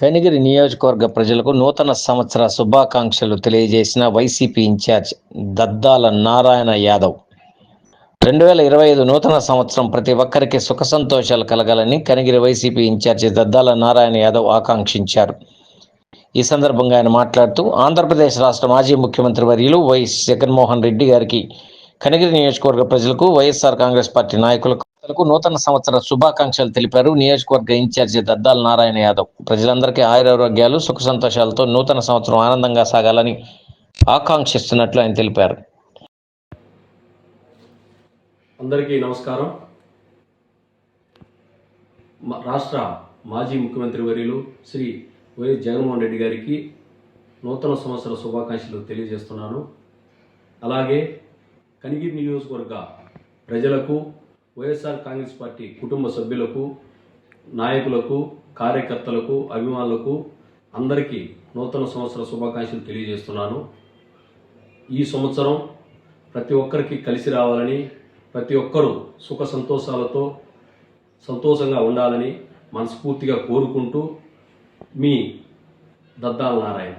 కనిగిరి నియోజకవర్గ ప్రజలకు నూతన సంవత్సర శుభాకాంక్షలు తెలియజేసిన వైసీపీ ఇన్ఛార్జ్ దద్దాల నారాయణ యాదవ్. రెండు వేల ఇరవై ఐదు నూతన సంవత్సరం ప్రతి ఒక్కరికి సుఖ సంతోషాలు కలగాలని కనిగిరి వైసీపీ ఇన్ఛార్జి దద్దాల నారాయణ యాదవ్ ఆకాంక్షించారు. ఈ సందర్భంగా ఆయన మాట్లాడుతూ ఆంధ్రప్రదేశ్ రాష్ట్ర మాజీ ముఖ్యమంత్రి వర్యులు వైఎస్ జగన్మోహన్ రెడ్డి గారికి కనిగిరి నియోజకవర్గ ప్రజలకు వైఎస్ఆర్ కాంగ్రెస్ పార్టీ నాయకులకు ప్రజలకు నూతన సంవత్సర శుభాకాంక్షలు తెలిపారు. నియోజకవర్గ ఇన్ఛార్జి దద్దాల నారాయణ యాదవ్. ప్రజలందరికీ ఆయురారోగ్యాలు సుఖ సంతోషాలతో నూతన సంవత్సరం ఆనందంగా సాగాలని ఆకాంక్షిస్తున్నట్లు ఆయన తెలిపారు. అందరికీ నమస్కారం. రాష్ట్ర మాజీ ముఖ్యమంత్రి వర్యులు శ్రీ వైఎస్ జగన్మోహన్ రెడ్డి గారికి నూతన సంవత్సర శుభాకాంక్షలు తెలియజేస్తున్నాను. అలాగే కనిగిరి నియోజకవర్గ ప్రజలకు వైఎస్ఆర్ కాంగ్రెస్ పార్టీ కుటుంబ సభ్యులకు నాయకులకు కార్యకర్తలకు అభిమానులకు అందరికీ నూతన సంవత్సర శుభాకాంక్షలు తెలియజేస్తున్నాను. ఈ సంవత్సరం ప్రతి ఒక్కరికి కలిసి రావాలని ప్రతి ఒక్కరూ సుఖ సంతోషాలతో సంతోషంగా ఉండాలని మనస్ఫూర్తిగా కోరుకుంటూ మీ దద్దాల నారాయణ.